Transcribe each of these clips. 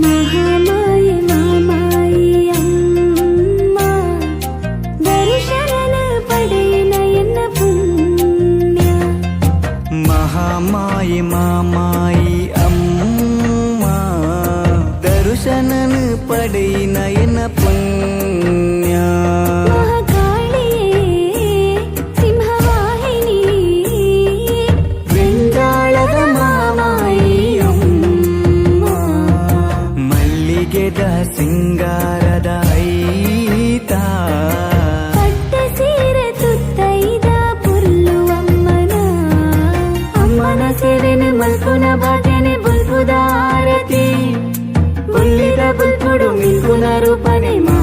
মহামা మల్పున బాటెని బుల్పుదారతి. బుల్లిద బుల్పుడు మిల్పున రూపని మా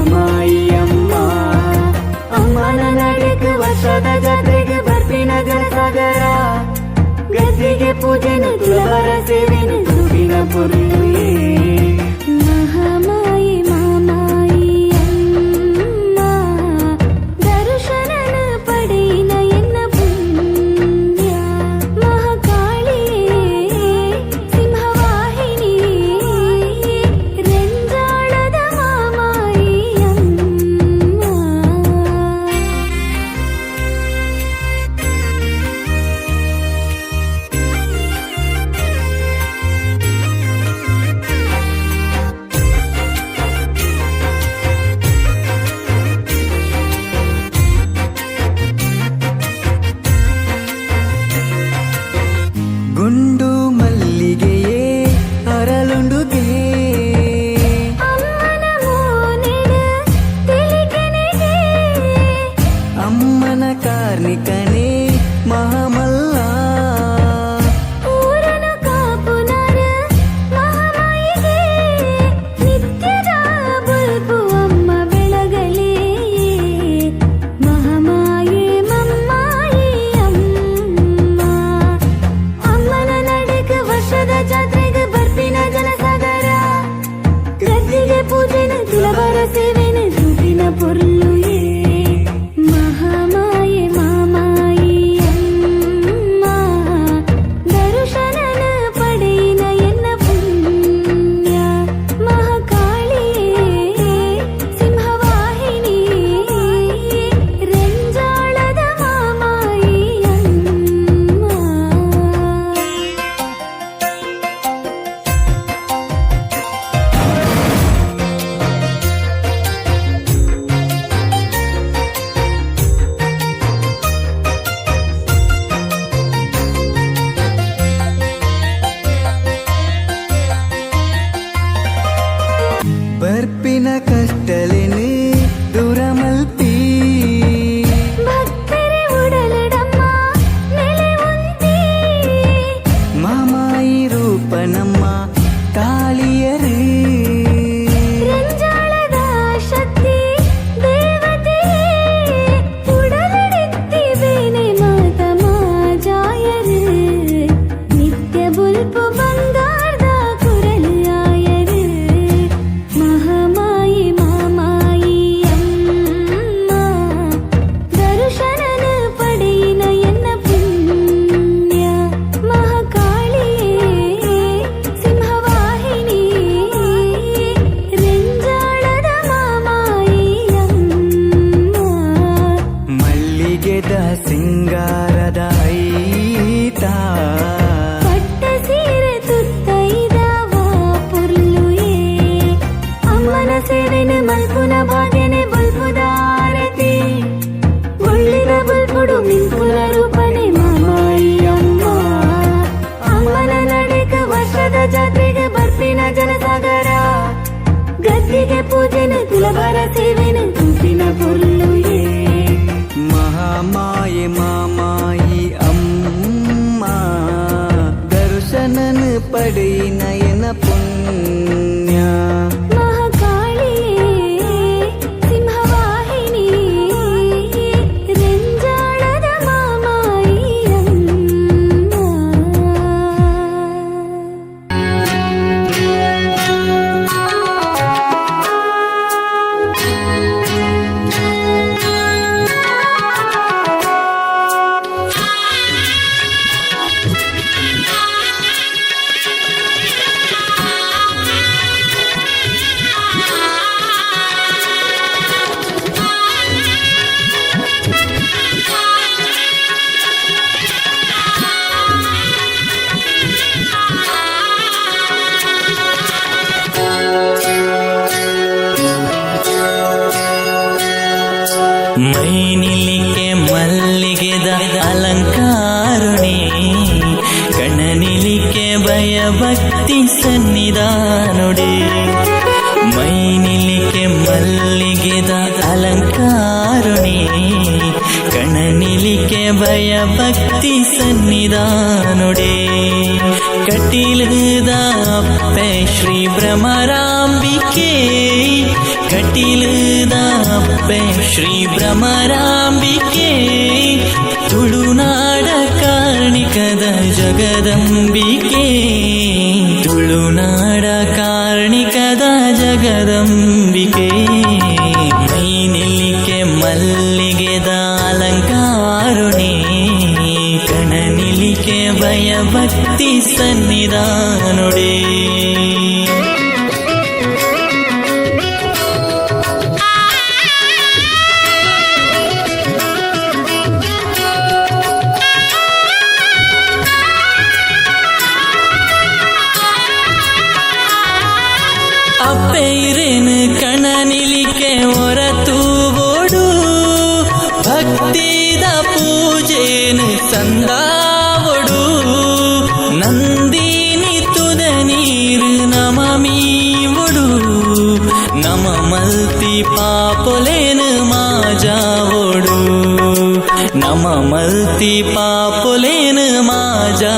ಮಲ್ಪುನ ಭಾಗ್ಯನೆ ಬಲ್ಪುದ ಆರತಿ. ಒಳ್ಳಿನ ಬಲ್ಪುಡು ಮಿಂಕುಲ ರೂಪನೆ ಮಮ್ಮ ಅಮ್ಮನ ನಡೆಕ ವರ್ಷದ ಜಾತ್ರೆಗೆ ಬರ್ತಿನ ಜನಸಾಗರ ಗದ್ದಿಗೆ ಪೂಜೆನೆ ತುಲಭರ ಸೇವೆ ಅಲಂಕಾರುಣಿ ಕಣನಿಲಿಕೆ ಭಯ ಭಕ್ತಿ ಸನ್ನಿಧಾನುಡಿ. ಮೈನಿಲಿಕೆ ಮಲ್ಲಿಗೆದ ಅಲಂಕಾರುಣಿ. ಕಣನಿಲಿಕೆ ಭಯ ಭಕ್ತಿ ಸನ್ನಿಧಾನುಡೆ. ಕಟೀಲದ ಅಪ್ಪೆ ಶ್ರೀ ಭ್ರಮರಾಂಬಿಕೆ. ತುಳುನಾಡ ಕಾರ್ಣಿಕದ ಜಗದಂಬಿಕೆ. ತುಳುನಾಡ ಕಾರ್ಣಿಕದ ಜಗದಂಬಿಕೆ. ಮೈನಿಲಿಕೆ ಮಲ್ಲಿಗೆದ ಅಲಂಕಾರುಣಿ. ಕಣನಿಲಿಕೆ ಭಯ ಭಕ್ತಿ ಸನ್ನಿಧಾನುಡೇ ಕಣ ನಿಲಿಕೆ ಹೊರತು ಓಡು. ಭಕ್ತಿದ ಪೂಜೇನು ಸಂದಾವಡು ನಂದಿನಿ ತುದ ನೀರು ನಮಮೀವಡು ನಮ ಮಲ್ತಿ ಪಾಪೊಲೇನು ಮಾಜಾವಡು ನಮ ಮಲ್ತಿ ಪಾಪೊಲೇನು ಮಾಜಾ